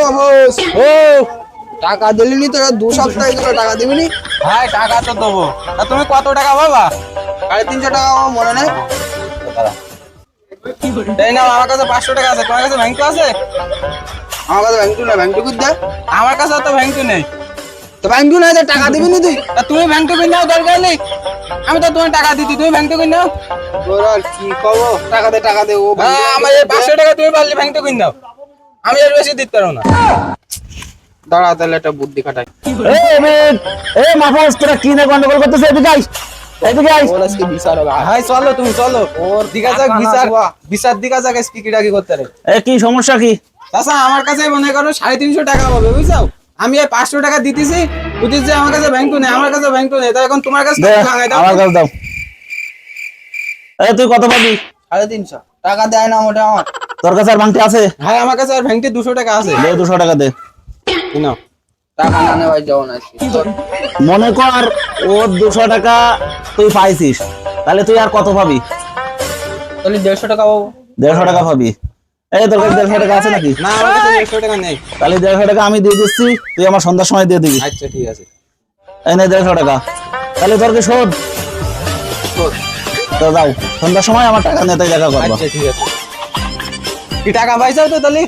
ও। টাকা দিলিনি তোরা দু সপ্তাহে তোরা টাকা দিবিনি? ভাই টাকা তো দেবো। তা তুমি কত টাকা বাবা সাড়ে তিনশো টাকা আমার মনে নেই। এই নাও আমার কাছে পাঁচশো টাকা আছে। তোমার কাছে ব্যাংক আছে? আমার কাছে ব্যাংকটু না ব্যাংকটু দে আমার কাছে তো ব্যাংক নেই। তো ব্যাংকটু নাই তো টাকা দিবিনি তুই? তা তুমি ব্যাংক নাও দরকার নেই। আমি তো তোমার টাকা দিতি তুমি ব্যাংক নাও। তোর কি কব টাকা দে টাকা দে ও হ্যাঁ, আমার পাঁচশো টাকা তুমি পারলে ব্যাংক নাও। আমি এর বেশি দিতে পারব না। দাঁড়া তাহলে একটা বুদ্ধি খাটাই। এই মেন এই মাফাস তোরা কি না গন্ডগোল করতেছ এদিকে আইস এদিকে আইস। ওর আজকে বিচার হবে। ভাই চলো তুমি চলো। ওর দিঘা যাক বিচার বিচার দিঘা যাক আজকে কি ডাকি করতে রে। এ কি সমস্যা কি? চাচা আমার কাছে মনে করো সাড়ে তিনশো টাকা হবে বুঝছ? আমি এই পাঁচশো টাকা দিতেছি বুঝিস যে আমার কাছে ব্যাংক নেই আমার কাছে ব্যাংক নেই। তাই এখন তোমার কাছে টাকা ভাঙাই দাও। আমার কাছে দাও। এই তুই কত পাবি? সাড়ে তিনশো। টাকা দেয় না মোটা আমার। তোর কাছে আর ভাঙটি আছে? ভাই আমার কাছে আর ব্যাংকে দুশো টাকা আছে। দে দুশো টাকা দে। নাও। মনে কর ওর দুশো টাকা তুই পাইছিস। তাহলে তুই আর কত পাবি? তাহলে দেড়শো টাকা পাবো। দেড়শো টাকা পাবি। এই তোর কাছে দেড়শো টাকা আছে নাকি? না আমার কাছে দেড়শো টাকা নেই। তাহলে দেড়শো টাকা আমি দিয়ে দিচ্ছি তুই আমার সন্ধ্যার সময় দিয়ে দিবি। আচ্ছা ঠিক আছে। এই নে দেড়শো টাকা। তাহলে তোর কি শোধ। তো যাও সন্ধ্যার সময় আমার টাকা নিয়ে তাই দেখা করবা। আচ্ছা ঠিক আছে। টাকা পয়সাও তো তাহলে?